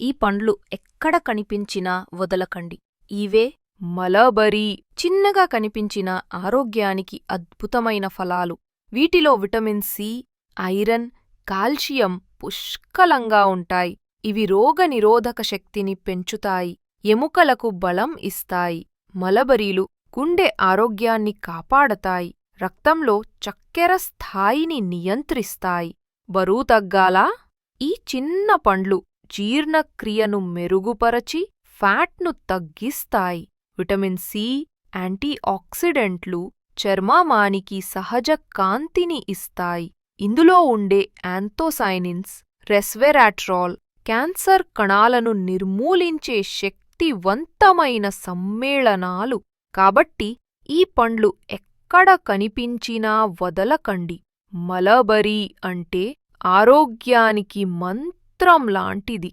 ఈ పండ్లు ఎక్కడ కనిపించినా వదలకండి. ఇవే మలబరీ. చిన్నగా కనిపించిన ఆరోగ్యానికి అద్భుతమైన ఫలాలు. వీటిలో విటమిన్ సి ఐరన్ కాల్షియం పుష్కలంగా ఉంటాయి. ఇవి రోగనిరోధక శక్తిని పెంచుతాయి. ఎముకలకు బలం ఇస్తాయి. మలబరీలు గుండె ఆరోగ్యాన్ని కాపాడతాయి. రక్తంలో చక్కెర స్థాయిని నియంత్రిస్తాయి. బరువు తగ్గాలా? ఈ చిన్న పండ్లు జీర్ణక్రియను మెరుగుపరచి ఫ్యాట్ను తగ్గిస్తాయి. విటమిన్ సి యాంటీఆక్సిడెంట్లు చర్మామానికి సహజ కాంతిని ఇస్తాయి. ఇందులో ఉండే యాంతోసైనిన్స్ రెస్వెరాట్రాల్ క్యాన్సర్ కణాలను నిర్మూలించే శక్తివంతమైన సమ్మేళనాలు. కాబట్టి ఈ పండ్లు ఎక్కడ కనిపించినా వదలకండి. మలబరీ అంటే ఆరోగ్యానికి చిత్రం లాంటిది.